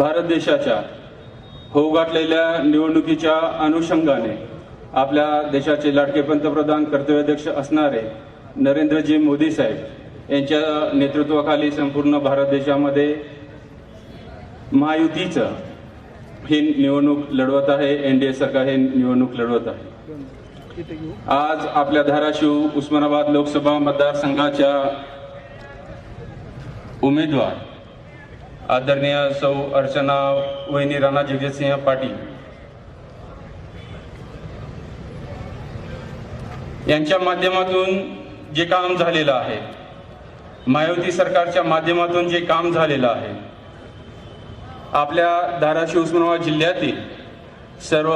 भारत देशाच्या होऊ निवडणुकीच्या अनुषंगाने आपल्या देशाचे लाडके पंतप्रधान कर्तव्याध्यक्ष असणारे नरेंद्रजी मोदी साहेब यांच्या नेतृत्वाखाली संपूर्ण भारत देशामध्ये महायुतीचं ही निवडणूक लढवत आहे. एन डी ए सरकार हे निवडणूक लढवत आहे. आज आपल्या धाराशिव उस्मानाबाद लोकसभा मतदारसंघाच्या उमेदवार आदरणीय सौ अर्चना वहिनी राणा जगजितसिंह पाटील यांच्या माध्यमातून जे काम झालेलं आहे मायावती सरकारच्या माध्यमातून जे काम झालेलं आहे आपल्या धाराशिव उस्मानाबाद जिल्ह्यातील सर्व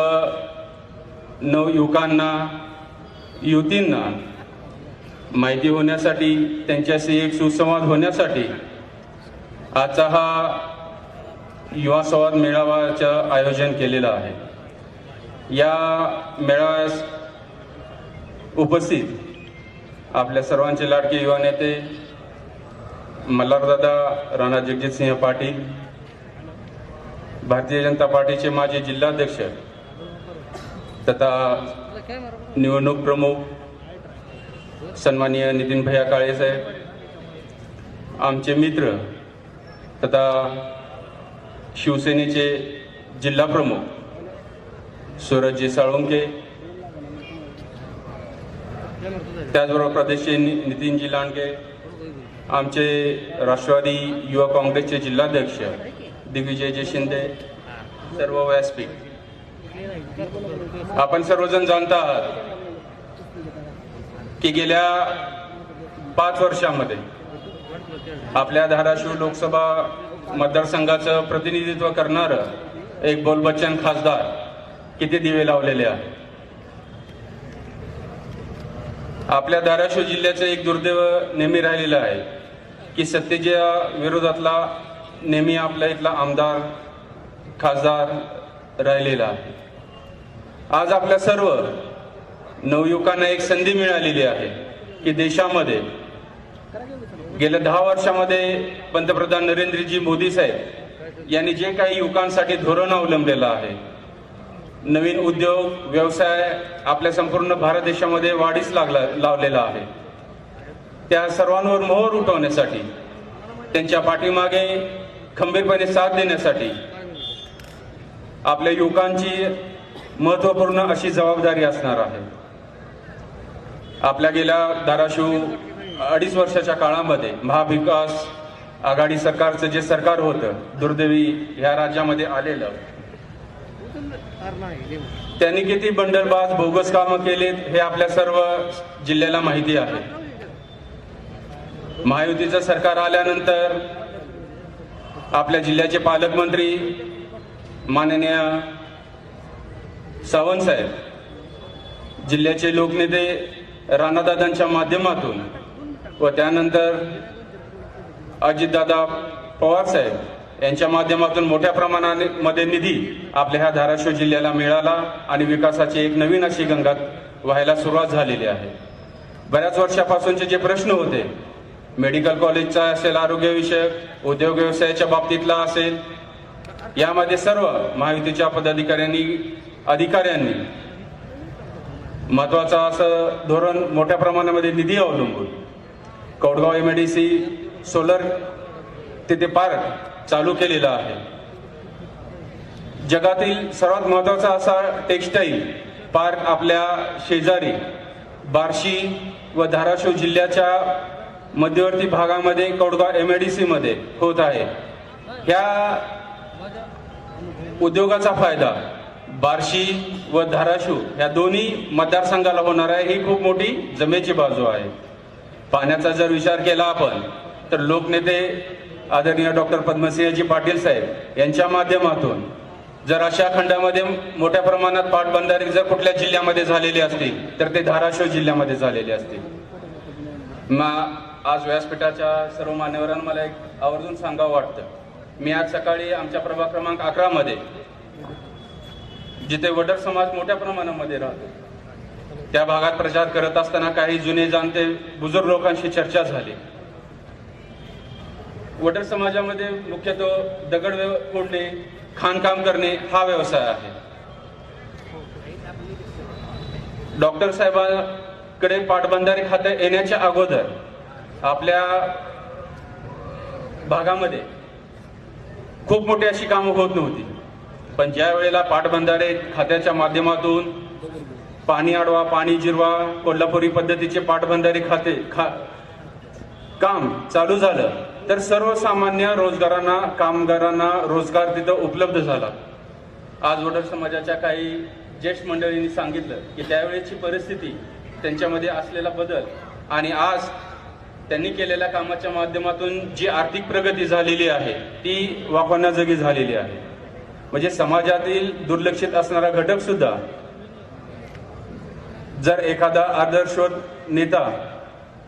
नवयुवकांना युवतींना माहिती होण्यासाठी त्यांच्याशी एक सुसंवाद होण्यासाठी आजचा हा युवा संवाद मेळाव्याचं आयोजन केलेलं आहे. या मेळाव्यास उपस्थित आपल्या सर्वांचे लाडके युवा नेते मल्हारदादा राणा जगजितसिंह पाटील भारतीय जनता पार्टीचे माजी जिल्हाध्यक्ष तथा निवडणूक प्रमुख सन्माननीय नितीन भैया काळे साहेब आमचे मित्र तथा शिवसेनेचे जिल्हा प्रमुख सूरजजी साळुंके त्याचबरोबर प्रदेशचे नि- नितीनजी लांडगे आमचे राष्ट्रवादी युवा काँग्रेसचे जिल्हाध्यक्ष दिग्विजयजी शिंदे सर्व व्यासपीठ आपण सर्वजण जाणता आहात की गेल्या पाच वर्षामध्ये आपल्या धाराशिव लोकसभा मतदारसंघाचं प्रतिनिधित्व करणारं एक बोलबच्चन खासदार किती दिवे लावलेले आहे आपल्या धाराशिव जिल्ह्याचं एक दुर्दैव नेहमी राहिलेलं आहे की सत्तेच्या विरोधातला नेहमी आपला इथला आमदार खासदार राहिलेला आहे. आज आपल्या सर्व नवयुवकांना एक संधी मिळालेली आहे की देशामध्ये गेल्या दहा वर्षामध्ये पंतप्रधान नरेंद्रजी मोदी साहेब यांनी जे काही युवकांसाठी धोरण अवलंबलेलं आहे नवीन उद्योग व्यवसाय आपल्या संपूर्ण भारत देशामध्ये वाढीस लागला लावलेला आहे. त्या सर्वांवर मोहर उठवण्यासाठी त्यांच्या पाठीमागे खंबीरपणे साथ देण्यासाठी आपल्या युवकांची महत्त्वपूर्ण अशी जबाबदारी असणार आहे. आपल्या गेल्या धाराशिव अडीच वर्षाच्या काळामध्ये महाविकास आघाडी सरकारचं जे सरकार होतं दुर्दैवी ह्या राज्यामध्ये आलेलं. त्यांनी किती बंडलबाज बोगस कामं केलीत हे आपल्या सर्व जिल्ह्याला माहिती आहे. महायुतीचं सरकार आल्यानंतर आपल्या जिल्ह्याचे पालकमंत्री माननीय सावंत साहेब जिल्ह्याचे लोकनेते राणादादांच्या माध्यमातून व त्यानंतर अजितदादा पवार साहेब यांच्या माध्यमातून मोठ्या प्रमाणामध्ये निधी आपल्या ह्या धाराशिव जिल्ह्याला मिळाला आणि विकासाची एक नवीन अशी गंगा व्हायला सुरुवात झालेली आहे. बऱ्याच वर्षापासूनचे जे प्रश्न होते मेडिकल कॉलेजचा असेल आरोग्यविषयक उद्योग व्यवसायाच्या बाबतीतला असेल यामध्ये सर्व महायुतीच्या पदाधिकाऱ्यांनी अधिकाऱ्यांनी महत्वाचं असं धोरण मोठ्या प्रमाणामध्ये निधी अवलंबून कौडगाव एमआयडीसी सोलर तिथे पार्क चालू केलेला आहे. जगातील सर्वात महत्त्वाचा असा टेक्स्टाईल पार्क आपल्या शेजारी बार्शी व धाराशिव जिल्ह्याच्या मध्यवर्ती भागामध्ये कौडगाव एमआयडीसी मध्ये होत आहे. ह्या उद्योगाचा फायदा बार्शी व धाराशिव या दोन्ही मतदारसंघाला होणार आहे. ही खूप मोठी जमेची बाजू आहे. पाण्याचा जर विचार केला आपण तर लोकनेते आदरणीय डॉक्टर पद्मसिंहजी पाटील साहेब यांच्या माध्यमातून जर अशा खंडामध्ये मोठ्या प्रमाणात पाटबंधारे जर कुठल्या जिल्ह्यामध्ये झालेले असतील तर ते धाराशिव जिल्ह्यामध्ये झालेले असतील. मा- आज व्यासपीठाच्या सर्व मान्यवरांना मला एक आवर्जून सांगावं वाटतं. मी आज सकाळी आमच्या प्रभाग क्रमांक अकरामध्ये जिथे वडर समाज मोठ्या प्रमाणामध्ये राहतो त्या भागात प्रचार करत असताना काही जुने जाणते बुजुर्ग लोकांशी चर्चा झाली. वडर समाजामध्ये मुख्यतः दगड फोडणे खाणकाम करणे हा व्यवसाय आहे. डॉक्टर साहेबांकडे पाटबंधारे खाते येण्याच्या अगोदर आपल्या भागामध्ये खूप मोठी अशी कामं होत नव्हती. पण ज्या वेळेला पाटबंधारे खात्याच्या माध्यमातून पाणी अडवा पाणी जिरवा कोल्हापुरी पद्धतीचे पाटबंधारे खाते खा काम चालू झालं. तर सर्वसामान्य रोजगारांना कामगारांना रोजगार तिथं उपलब्ध झाला. आज वडर समाजाच्या काही ज्येष्ठ मंडळींनी सांगितलं की त्यावेळेची परिस्थिती त्यांच्यामध्ये असलेला बदल आणि आज त्यांनी केलेल्या कामाच्या माध्यमातून जी आर्थिक प्रगती झालेली आहे ती वापरण्याजोगी झालेली आहे. म्हणजे समाजातील दुर्लक्षित असणारा घटक सुद्धा जर एखादा आदर्शवत नेता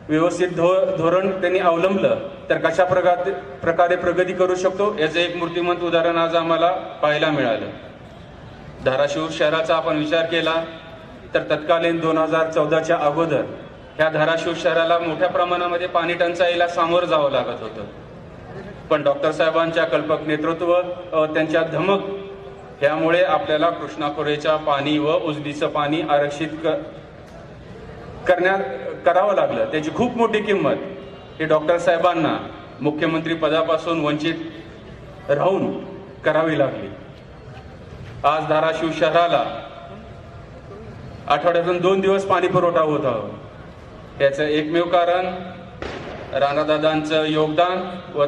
व्यवस्थित धो धोरण त्यांनी अवलंबलं तर कशा प्रकारे प्रकारे प्रगती करू शकतो याचं एक मूर्तिमंत उदाहरण आज आम्हाला पाहायला मिळालं. धाराशिव शहराचा आपण विचार केला तर तत्कालीन दोन हजार चौदाच्या अगोदर ह्या धाराशिव शहराला मोठ्या प्रमाणामध्ये पाणी टंचाईला सामोरं जावं लागत होतं. पण डॉक्टर साहेबांच्या कल्पक नेतृत्व त्यांच्या धमक ह्यामुळे आपल्याला कृष्णा खोरेच्या पाणी व उजनीचं पाणी आरक्षित क- करण्यात करावं लागलं. त्याची खूप मोठी किंमत. ही डॉक्टर साहेबांना मुख्यमंत्री पदापासून वंचित राहून करावी लागली. आज धाराशिव शहराला आठवड्यातून दोन दिवस पाणी पुरवठा होत आहोत त्याचं एकमेव कारण राणादादांचं योगदान व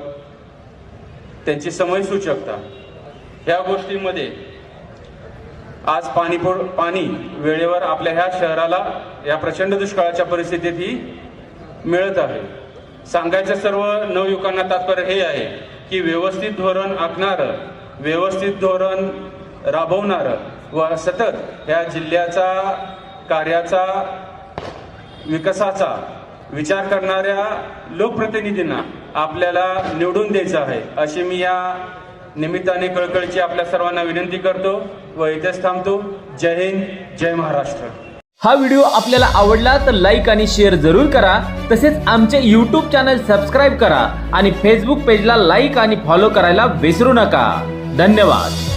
त्यांची समयसूचकता. ह्या गोष्टींमध्ये आज पाणी पाणी वेळेवर आपल्या ह्या शहराला या प्रचंड दुष्काळाच्या परिस्थितीतही मिळत आहे. सांगायचं सर्व नवयुवकांना तात्पर्य हे आहे की व्यवस्थित धोरण आखणारं व्यवस्थित धोरण राबवणारं व सतत या जिल्ह्याचा कार्याचा विकासाचा विचार करणाऱ्या लोकप्रतिनिधींना आपल्याला निवडून द्यायचं आहे अशी मी या निमित्ताने कळकळीची आपल्या सर्वांना विनंती करतो व इथेच थांबतो. जय हिंद जय महाराष्ट्र. हा व्हिडिओ आपल्याला आवडला तर लाईक आणि शेअर जरूर करा. तसेच आमचे यूट्यूब चॅनल सबस्क्राईब करा आणि फेसबुक पेजला लाईक आणि फॉलो करायला विसरू नका. धन्यवाद.